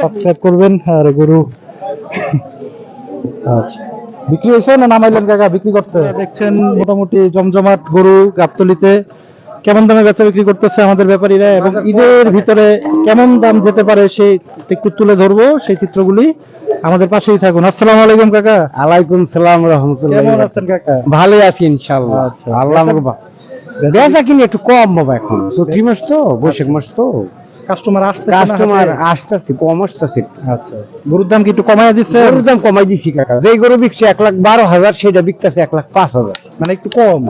Subscribe করবেন আর গরু আচ্ছা। বিক্রি হয়েছে না নামাইলেন কাকা? বিক্রি করতে? দেখছেন মোটামুটি জমজমাট গরু গাবতলিতে কেমন দামে বেচা বিক্রি করতেছে আমাদের ব্যাপারীরা এবং ঈদের ভিতরে কেমন দাম যেতে পারে সেই একটু তুলে ধরবো সেই চিত্রগুলি আমাদের পাশেই থাকুন। আসসালামু আলাইকুম কাকা। আলাইকুম সালাম রহমতুল্লাহ কেমন আছেন কাকা? ভালো আছি ইনশাল্লাহ আচ্ছা। আল্লাহ বেচা কিনে একটু কম বাবা এখন। চৈত্রি মাস তো বৈশাখ মাস তো। কাস্টমার আসতে কাস্টমার আসতেছে কম আসতেছে। আচ্ছা। গরুর দাম কি একটু কমায় দিচ্ছে গরুর দাম কমাই দিছি কাকা। যে গরু বিকছে এক লাখ বারো হাজার সেটা বিকতেছে এক লাখ পাঁচ হাজার। মানে একটু কম?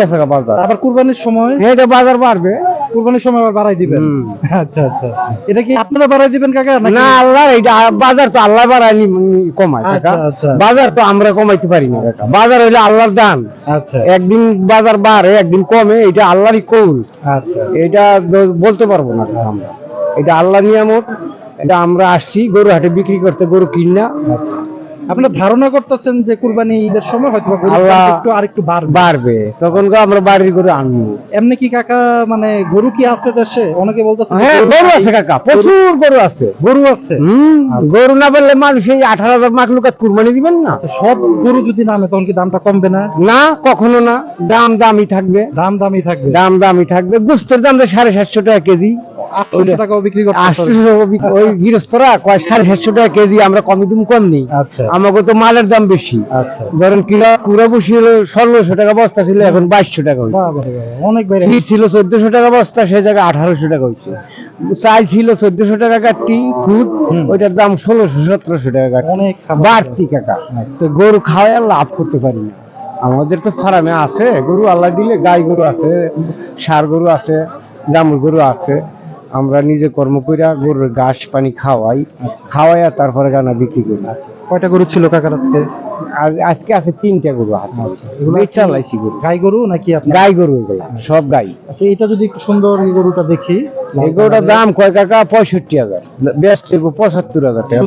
গেছে বাজার। আবার কুরবানির সময়? এটা বাজার বাড়বে। কুরবানির সময় আবার বাড়াই দিবেন? আচ্ছা আচ্ছা। এটা কি আপনারা বাড়াই দিবেন কাকা না আল্লাহ এটা বাজার তো আল্লাহ বাড়ায়নি কমায় কাকা। আচ্ছা, আচ্ছা। বাজার তো আমরা কমাইতে পারি না কাকা। বাজার হইলে আল্লাহর দান। আচ্ছা। একদিন বাজার বাড়ে একদিন কমে এটা আল্লাহরই কৌল। আচ্ছা। এটা বলতে পারব না আমরা। এটা আল্লাহ নিয়ামত এটা আমরা আসছি গরু হাটে বিক্রি করতে গরু কিনা আপনার ধারণা করতেছেন যে কুরবানি ঈদের সময় হয়তো একটু আর একটু বাড়বে। তখন আমরা বাড়ির গরু আনব। এমনি কি কাকা মানে গরু কি আছে দেশে? অনেকে বলতেছে হ্যাঁ গরু আছে কাকা প্রচুর গরু আছে। গরু আছে? গরু না বললে মানুষ এই আঠারো হাজার মাখ লুকাত কুরবানি দিবেন না। সব গরু যদি নামে তখন কি দামটা কমবে না? না কখনো না। দাম দামই থাকবে। দাম দামই থাকবে। দাম দামই থাকবে। গুস্তের দাম সাড়ে সাতশো টাকা কেজি। আটশো টাকাও বিক্রি করতে আটশো ওই গৃহস্থরা কয় সাড়ে সাতশো টাকা কেজি আমরা কমই দাম কম নেই। আচ্ছা। আমাকে তো মালের দাম বেশি। আচ্ছা। ধরেন কিলো কুড়া বসি হলো ষোলোশো টাকা বস্তা ছিল এখন বাইশশো টাকা হয়েছে। বাবা রে বাবা, অনেক ছিল চোদ্দশো টাকা বস্তা সেই জায়গায় আঠারোশো টাকা হয়েছে। চাল ছিল চোদ্দশো টাকা কাটটি ফুট ওইটার দাম ষোলোশো সতেরোশো টাকা কাটটি অনেক বাড়তি কাকা। তো গরু খাওয়াই লাভ করতে পারি না। আমাদের তো ফার্মে আছে গরু আল্লাহ দিলে গাই গরু আছে সার গরু আছে দামুর গরু আছে। আমরা নিজে কর্ম কইরা গরুর ঘাস পানি খাওয়াই। খাওয়াই আর তারপরে গানা বিক্রি করি। কয়টা গরু ছিল কাকার আজকে? আজ আজকে আছে তিনটা গরু হাতে। বেচা লাইছি গরু। গাই গরু নাকি গাই গরু এগুলো সব গাই। আচ্ছা এটা যদি একটু সুন্দর এই গরুটা দেখি। এই গরুটার দাম কয় কাকা? পঁয়ষট্টি হাজার। ব্যস্ত পঁচাত্তর হাজার টাকা।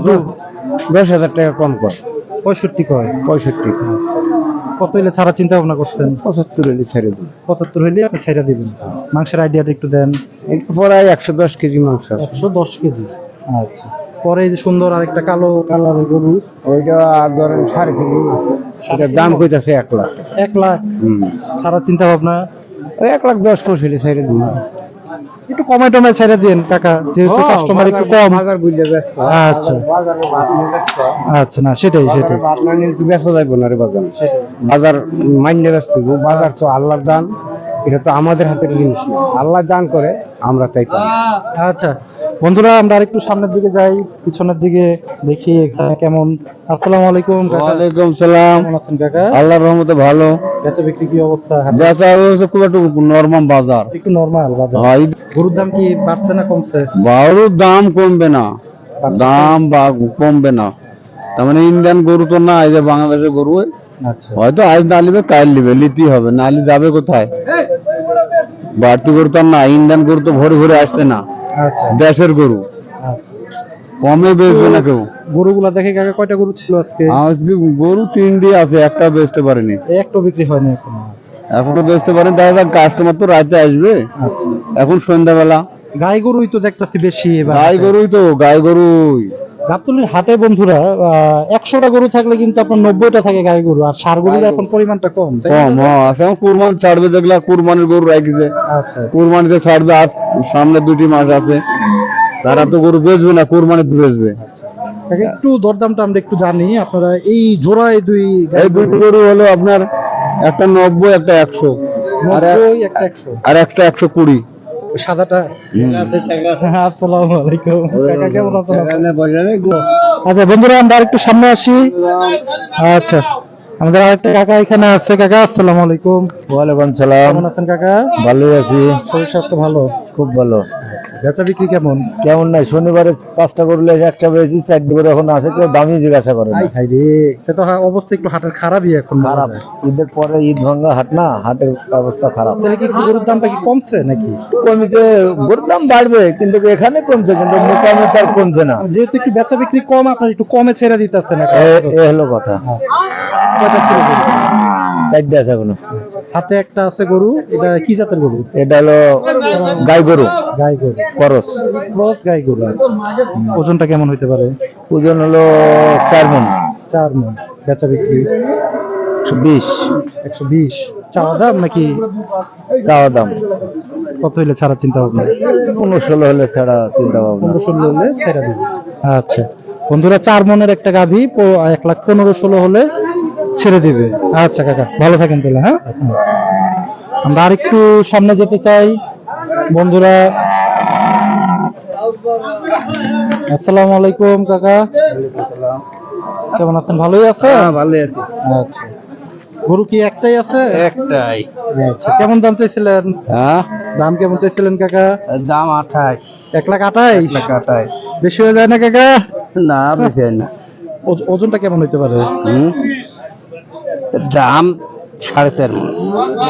দশ হাজার টাকা কম কর পঁয়ষট্টি কয়? পঁয়ষট্টি কত হইলে ছাড়া চিন্তা ভাবনা করছেন? পঁচাত্তর হলে ছেড়ে দিই পঁচাত্তর হইলে আপনি ছাইড়া দিবেন। মাংসের আইডিয়াটা একটু দেন। একটু পরে একশো দশ কেজি মাংস একশো দশ কেজি? আচ্ছা। পরে এই যে সুন্দর আরেকটা কালো কালারের গরু ওইটা ধরেন সাড়ে তিন আছে এটার দাম কইতাছে এক লাখ। এক লাখ? ছাড়া চিন্তা ভাবনা? এক লাখ দশ কোষ হলে ছেড়ে দিই একটু কমে টমে ছেড়ে দিন কাকা যেহেতু কাস্টমার একটু কম। বাজার বুঝলে ব্যস্ত। আচ্ছা। আচ্ছা না সেটাই সেটাই। ভাত না ব্যস্ত যাইব না রে বাজার। বাজার মাইনে ব্যস্ত। বাজার তো আল্লাহর দান এটা তো আমাদের হাতের জিনিস না। আল্লাহ দান করে আমরা তাই পাই আচ্ছা। বন্ধুরা আমরা আরেকটু সামনের দিকে যাই পিছনের দিকে দেখি এখানে কেমন। আসসালামু আলাইকুম ওয়ালাইকুম সালাম। আছেন কাকা? আল্লাহর রহমতে ভালো। বেচা বিক্রি কি অবস্থা? বেচা হচ্ছে খুব একটু নরমাল বাজার। একটু নরমাল বাজার। হয় গরুর দাম কি বাড়ছে না কমছে? বাউরুর দাম কমবে না। দাম বা কমবে না। তার মানে ইন্ডিয়ান গরু তো না এই যে বাংলাদেশের গরু আচ্ছা। হয়তো আজ না নিবে কাল নিবে লিতেই হবে নালি যাবে কোথায়? বাড়তি গরু তো আর না ইন্ডিয়ান গরু তো ভরে ভরে আসছে না। দেশের গরু। আচ্ছা। কমে বেচবে না কেউ। গরুগুলা দেখে কাকা কয়টা গরু ছিল আজকে? আজকে গরু তিনটি আছে একটা বেচতে পারেনি। একটা বিক্রি হয়নি এখন। এখনও বেচতে পারেন দেখা যাক কাস্টমার তো রাতে আসবে। আচ্ছা। এখন সন্ধ্যাবেলা। গাই গরুই তো দেখতেছি বেশি গাই গরুই তো গাই গরুই। গাবতলির হাটে বন্ধুরা একশোটা গরু থাকলে কিন্তু আপনার নব্বইটা থাকে গাই গরু আর সার গরুর এখন পরিমাণটা কম কম হ্যাঁ এখন কুরবান ছাড়বে দেখলা কুরবানির গরু রাখিছে আচ্ছা। কুরবানিতে ছাড়বে আর সামনে দুটি মাস আছে। তারা তো গরু বেচবে না কুরবানিতে বেচবে। একটু দরদামটা আমরা একটু জানি আপনারা এই জোড়ায় দুই এই দুটি গরু। হলো আপনার একটা নব্বই একটা একশো। আর নব্বই একটা একশো। আর একটা একশো কুড়ি। সাদাটা আসসালামু আলাইকুম। কাকা কেমন আচ্ছা বন্ধুরা আমরা একটু সামনে আসি। আচ্ছা আমাদের আরেকটা কাকা এখানে আছে। কাকা আসসালামু আলাইকুম। ওয়ালাইকুম সালাম। কেমন আছেন কাকা? ভালোই আছি। শরীর স্বাস্থ্য ভালো? খুব ভালো। বেচা বিক্রি কেমন? কেমন নাই শনিবারে পাঁচটা করলে একটা বেশি চারটে করে এখন আছে কেউ দামি জিজ্ঞাসা করে আই হাই রে এটা তো অবস্থা একটু হাটের খারাপই এখন খারাপ। ঈদের পরে ঈদ ভাঙ্গা হাট না হাটের অবস্থা খারাপ। তাহলে কি গরুর দামটা কি কমছে নাকি? কমিতে গরুর দাম বাড়বে কিন্তু এখানে কমছে কিন্তু মোকামে তার কমছে না। যেহেতু একটু বেচা বিক্রি কম আপনার একটু কমে ছেড়ে দিতেছেন না এ হলো কথা। কয়টা ছিল গরু? চারটে আছে এখনও। হাতে একটা আছে গরু এটা কি জাতের গরু? এটা হলো গাই গরু গাই গরু। করস। ক্রস গাই গরু আছে ওজনটা কেমন হইতে পারে? ওজন হলো চার মন। চার মন। বেচা বিক্রি? বিশ। একশো বিশ। চাওয়া দাম নাকি? চাওয়া দাম। কত হইলে ছাড়া চিন্তা ভাবনা? পনেরো ষোলো হলে ছাড়া চিন্তা ভাবনা। পনেরো ষোলো হলে ছেড়ে দিবে। আচ্ছা। বন্ধুরা চার মনের একটা গাভী এক লাখ পনেরো ষোলো হলে ছেড়ে দিবে। আচ্ছা কাকা ভালো থাকেন তাহলে হ্যাঁ। আমরা আরেকটু সামনে যেতে চাই। বন্ধুরা আসসালামু আলাইকুম কাকা। কেমন আছেন? ভালোই আছেন? ভালো আছি। আচ্ছা। গরু কি একটাই আছে? একটাই। আচ্ছা কেমন দাম চাইছিলেন? হ্যাঁ? দাম কেমন চাইছিলেন কাকা? দাম আঠাশ। এক লাখ আঠাইশ আঠাশ। বেশি হয়ে যায় না কাকা? না বেশি না। ওজনটা কেমন হইতে পারে? দাম সাড়ে চার মণ।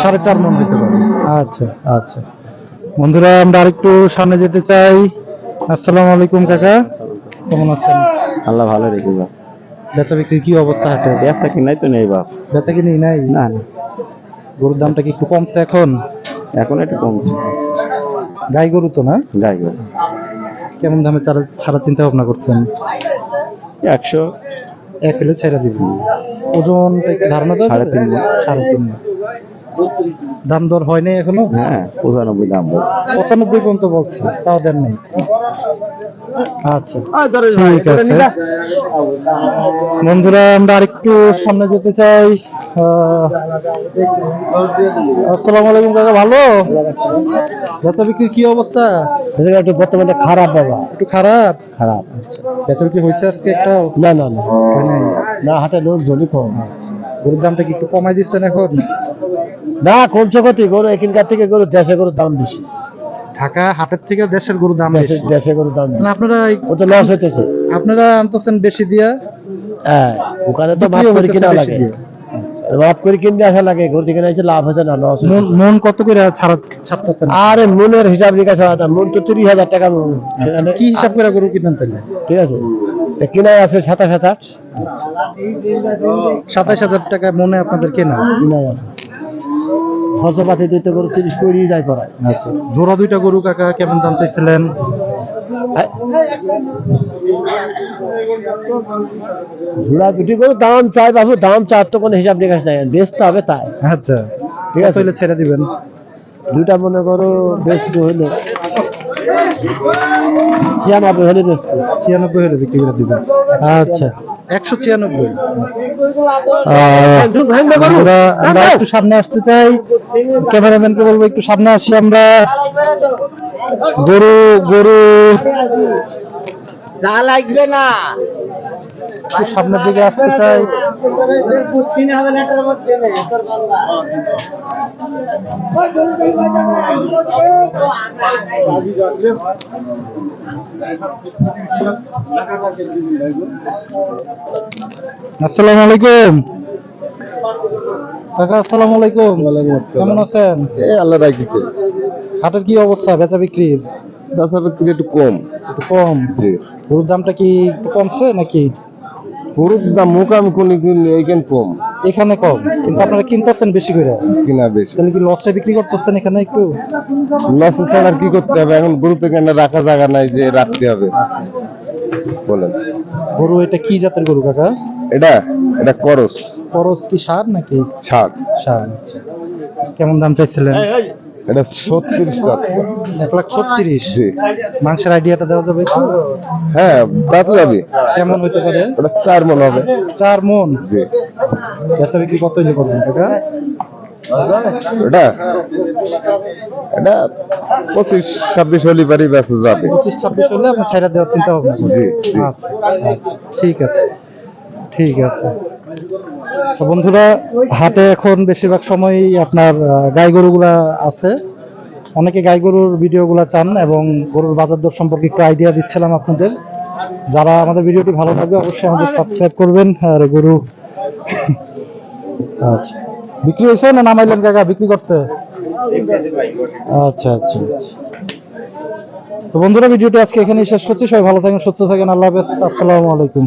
সাড়ে চার মন হইতে পারে। আচ্ছা। আচ্ছা। বন্ধুরা আমরা আরেকটু সামনে যেতে চাই। আসসালামু আলাইকুম কাকা। কেমন আছেন? আল্লাহ ভালো রেখে বাপ বেচা বিক্রি কি অবস্থা হাটে ব্যবসা কি নাই তো নেই বাপ। বেচা কিনি নাই? না না। গরুর দামটা কি একটু কমছে এখন? এখন একটু কমছে। গাই গরু তো না? গাই গরু। কেমন দামে ছাড়া ছাড়া চিন্তা ভাবনা করছেন? একশো এক কিলো ছেড়ে দিবেন ওজন ধারণা সাড়ে তিন। সাড়ে তিন দাম দর হয় নাই এখনও? হ্যাঁ পঁচানব্বই দাম পঁচানব্বই পর্যন্ত বলছে তাও দেন নাই। আচ্ছা। ঠিক আছে। বন্ধুরা আমরা আরেকটু সামনে যেতে চাই। আসসালামু আলাইকুম কাকা ভালো? বেচা বিক্রি কি অবস্থা? একটু বর্তমানে খারাপ বাবা। একটু খারাপ? খারাপ। বেচা বিক্রি হয়েছে আজকে একটা? না না না। না হাতে লোক জলি কম। গরুর দামটা কি একটু কমাই দিচ্ছেন এখন? না কমছে কত। গরু এখানকার থেকে গরু দেশে গরুর দাম বেশি। ঢাকা হাটের থেকে দেশের গরুর দাম দেশে বেশি। দেশে গরু দাম আপনারা এই- ও তো লস হইতেছে। আপনারা আনতেছেন বেশি দিয়া? হ্যাঁ ওখানে তো বিক্রিও করে কিনা লাগে। দিয়ে। মাফ করে কিনতে আসা লাগে থেকে এসে লাভ হয়েছে না লস মন মন কত করে ছাড়া ছাড়তেছেন? আরে মনের হিসাব নিকাশ আলাদা মন তো তিরিশ হাজার টাকা মন। কি হিসাব করে গরু কিনেন তাহলে? ঠিক আছে। তা আছে সাতাশ হাজার। সাতাশ হাজার টাকা মনে আপনাদের কেনা। কিনাই আছে। খরচপাতি দিতে গরু তিরিশ কুড়ি যায় করায় আচ্ছা। জোড়া দুইটা গরু কাকা কেমন দাম চাইছিলেন? ঘোড়া দুটি গরু দাম চাই বাবু দাম চার তো কোনো হিসাব নিকাশ নাই বেচতে হবে তাই। আচ্ছা। ঠিক আছে। হইলে ছেড়ে দিবেন। দুইটা মনে করো বেচতে হইলে। ছিয়ানব্বই হলে বেচতে ছিয়ানব্বই হলে বিক্রি করে দিবেন। আচ্ছা। একশো ছিয়ানব্বই। আমরা আমরা একটু সামনে আসতে চাই। ক্যামেরাম্যানকে বলব একটু সামনে আসি আমরা। গরু গরু। যা লাগবে না। একটু সামনের দিকে আসতে চাই আসসালামু আলাইকুম। কাকা আসসালামু আলাইকুম। কেমন আছেন? এই আল্লাহ রাখিছে হাটের কি অবস্থা? বেচা বিক্রির বেচা বিক্রি একটু কম। একটু কম? জি। গরুর দামটা কি একটু কমছে নাকি? দাম মোকামি কোন এইখান কম। এখানে কম কিন্তু আপনারা কিনতেছেন বেশি করে। কিনা বেশি। তাহলে কি লসে বিক্রি করতেছেন এখানে একটু? লসে ছাড়া আর কি করতে হবে? এখন গরু তো কেন? রাখা জায়গা নাই যে রাখতে হবে। বলেন। গরু এটা কি জাতের গরু কাকা? এটা এটা করস। খরচ কি সার নাকি? ছাড় সার কেমন দাম চাইছিলেন? এটা ছত্রিশ চাচ্ছে এক লাখ ছত্রিশ। জি। মাংসের আইডিয়াটা দেওয়া যাবে? হ্যাঁ তা তো যাবে। কেমন হইতে পারে? ওটা চার মন হবে। চার মন? জি। বেচা বিক্রি কত হইলে করবেন কাকা এটা? এটা পঁচিশ ছাব্বিশ হলি বাড়ি বেঁচে যাবে। পঁচিশ ছাব্বিশ হলে আপনার ছাইরা দেওয়ার চিন্তা ভাবনা। জি জি। আচ্ছা। ঠিক আছে। ঠিক আছে। বন্ধুরা, হাটে এখন বেশিরভাগ সময়ই আপনার গাই গরুগুলা আছে। অনেকে গাই গরুর ভিডিওগুলো চান এবং গরুর বাজার দর সম্পর্কে একটু আইডিয়া দিচ্ছিলাম আপনাদের। যারা আমাদের ভিডিওটি ভালো লাগবে অবশ্যই আমাদের সাবস্ক্রাইব করবেন। আর গরু। আচ্ছা। বিক্রি হয়েছে না নামাইলেন কাকা? বিক্রি করতে? আচ্ছা আচ্ছা আচ্ছা। তো বন্ধুরা, ভিডিওটি আজকে এখানেই শেষ করছি। সবাই ভালো থাকেন, সুস্থ থাকেন। আল্লাহ হাফেজ। আসসালামু আলাইকুম।